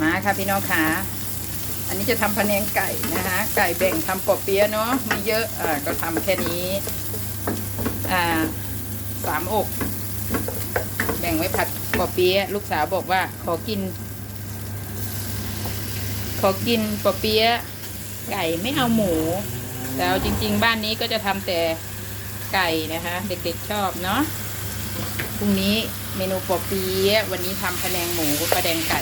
มาค่ะพี่น้องค่ะ อันนี้จะทำพะแนงไก่นะคะ ไก่แบ่งทำปอเปี๊ยะเนาะไม่เยอะอ่าก็ทำแค่นี้อ่าสามอก แบ่งไว้ผัดปอเปี๊ยะลูกสาวบอกว่า ขอกิน ขอกินปอเปี๊ยะไก่ไม่เอาหมู แต่จริง ๆ บ้านนี้ก็จะทำแต่ไก่นะคะ เด็กๆชอบเนาะพรุ่งนี้เมนูปอเปี๊ยะวันนี้ทำพะแนงหมูปลาแดงไก่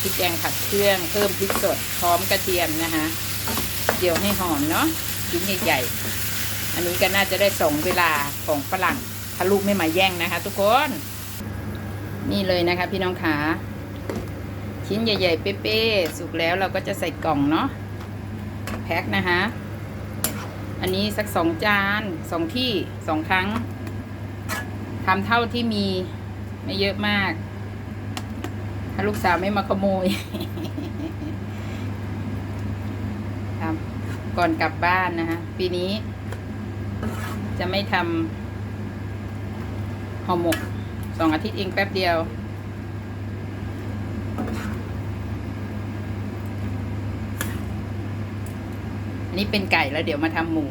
พริกแกงผัดเครื่อง เพิ่มพริกสดพร้อมกระเทียมนะคะเดี๋ยวให้หอมเนาะชิ้นใหญ่ๆอันนี้ก็น่าจะได้สองเวลาของฝรั่งถ้าลูกไม่มาแย่งนะคะ ทุกคน นี่เลยนะคะ พี่น้องขาชิ้นใหญ่ๆเป๊ะๆสุกแล้วเราก็จะใส่กล่องเนาะแพ็คนะคะอันนี้สักสองจานสองที่สองครั้งทำเท่าที่มีไม่เยอะมาก ถ้าลูกสาวไม่มาขโมยครับก่อนกลับบ้านนะคะปีนี้ จะไม่ทำห่อหมกสองอาทิตย์เองแป๊บเดียว อันนี้เป็นไก่แล้วเดี๋ยวมาทำหมู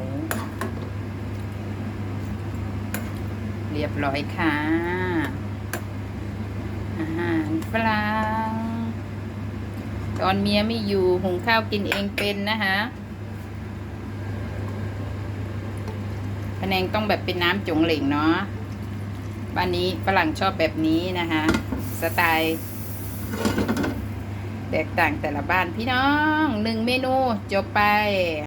เรียบร้อยค่ะอาหารฝรั่ง ตอนเมียไม่อยู่หุงข้าวกินเองเป็นนะคะพะแนงต้องแบบเป็นน้ำจงเหล่งเนาะบ้านนี้ฝรั่งชอบแบบนี้นะคะสไตล์แตกต่างแต่ละบ้านพี่น้องหนึ่งเมนูจบไป